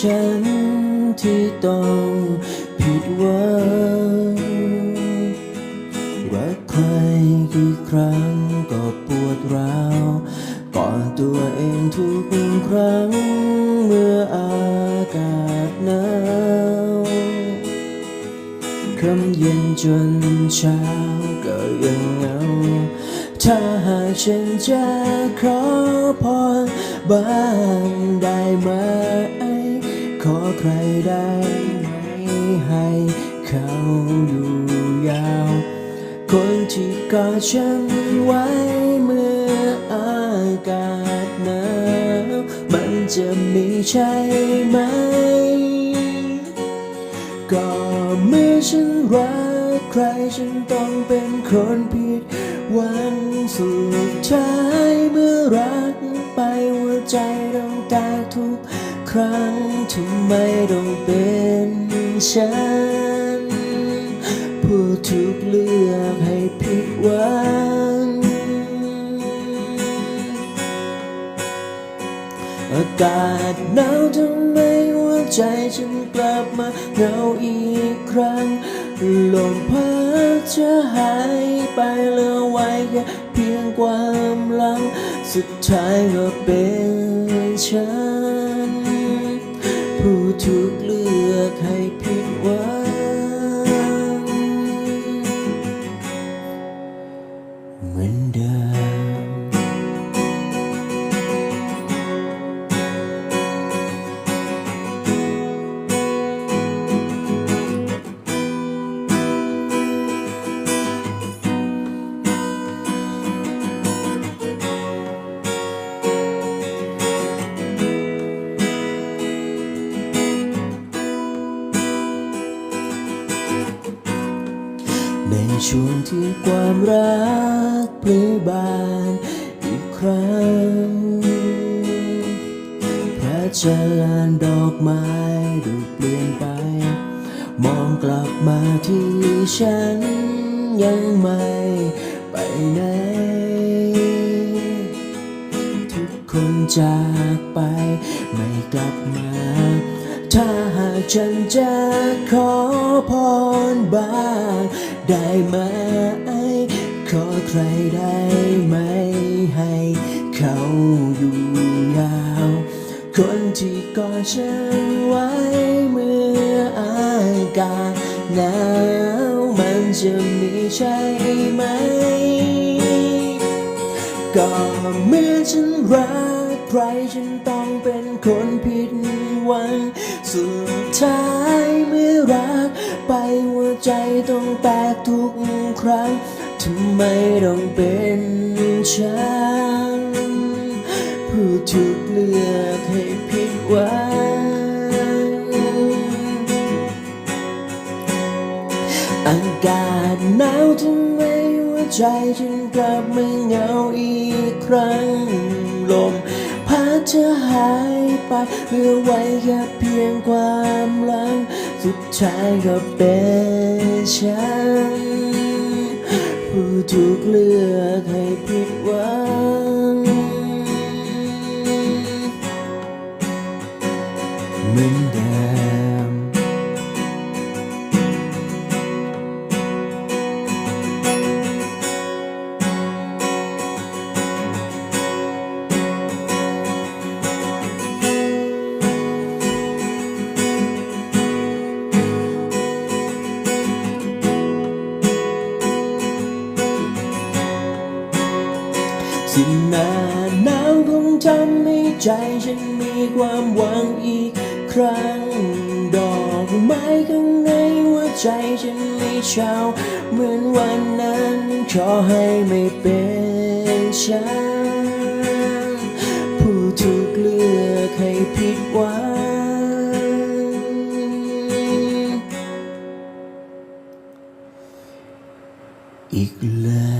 ฉันที่ต้องผิดหวังรักใครกี่ครั้งก็ปวดร้าวก่อนตัวเองทุกครั้งเมื่ออากาศหนาวคำเย็นจนเช้าก็ยังเหงาถ้าหากฉันจะขอพรบ้างได้ไหม ขอใครได้ไหมให้เขาอยู่ยาว คนที่กอดฉันไว้เมื่ออากาศหนาวมันจะมีใช่ไหม ก็เมื่อฉันรักใครฉันต้องเป็นคนผิดหวังสุดท้ายเมื่อรักไปหัวใจต้องแตกทุก ครั้งทำไมต้องเป็นฉัน ผู้ถูกเลือกให้ผิดหวัง อากาศหนาวทำไมหัวใจฉันกลับมาเหงาอีกครั้งลมพัดจะหายไปเหลือไว้แค่เพียงความหลัง สุดท้ายก็เป็นฉัน ผู้ถูกเลือกให้ ช่วงที่ความรักพลีบานอีกครั้งพระจันทร์ดอกไม้ดูเปลี่ยนไป มองกลับมาที่ฉันยังไม่ไปไหน ทุกคนจากไปไม่กลับมา ถ้าหากฉันจะขอพรบ้างได้ไหม ขอใครได้ไหม ให้เขาอยู่ยาว คนที่กอดฉันไว้เมื่ออากาศหนาวมันจะมีใช่ไหม ก็เมื่อฉันรัก ใครฉันต้องเป็นคนผิดหวังสุดท้ายเมื่อรัก ไปหัวใจต้องแตกทุกครั้งทำไมต้องเป็นฉัน ผู้ถูกเลือกให้ผิดหวังอากาศหนาวทำไมหัวใจฉันกลับไม่เหงาอีกครั้งลม พาเธอหายไปเหลือไว้แค่เพียงความหลัง สุดท้ายก็เป็นฉัน ผู้ถูกเลือกให้ผิดหวัง สิหนาหนาวคงทำให้ใจฉันมีความหวังอีกครั้ง ดอกไม้ข้างในหัวใจฉันมีเช้าเหมือนวันนั้นขอให้ไม่เป็นฉันผู้ถูกเลือกให้ผิดหวังอีกแล้ว